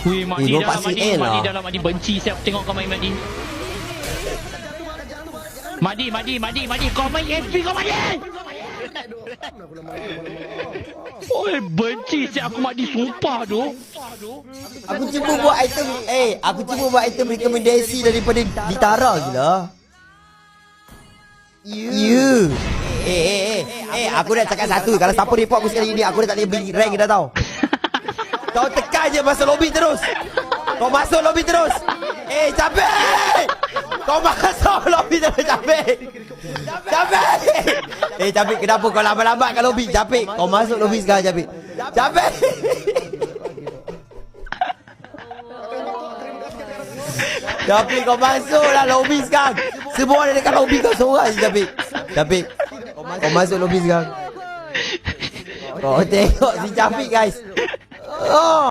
Wih, Mak Eh, Di dua dalam Mak Di. L Mak Di lah. dalam Mak Di. Benci siap tengok kau main Mak Di. Mak Di, Mak Di, Mak Mak. Kau main SP kau Mak Di. Oi, benci siap aku Mak. Sumpah tu. Aku cuba buat item Eh aku cuba buat item rekomendasi Daripada Ditara gila You Eh eh eh Eh aku dah cakap satu Kalau siapa report aku sekali ni Aku dah tak boleh beli rank dah tau Kau tekan je masuk lobby terus. Kau masuk lobby terus. Eh capek. Kau masuk lobby terus capek. Capek. Eh capek kenapa kau lambat-lambat kat lobby? Capek. Kau masuk lobby sekarang capek. Capek. Tapi kau masuk lah lobby sekarang. Semua ada dekat lobby kau seorang je Tapi Tapi Kau masuk lobby sekarang. Kau tengok si Capik guys Oh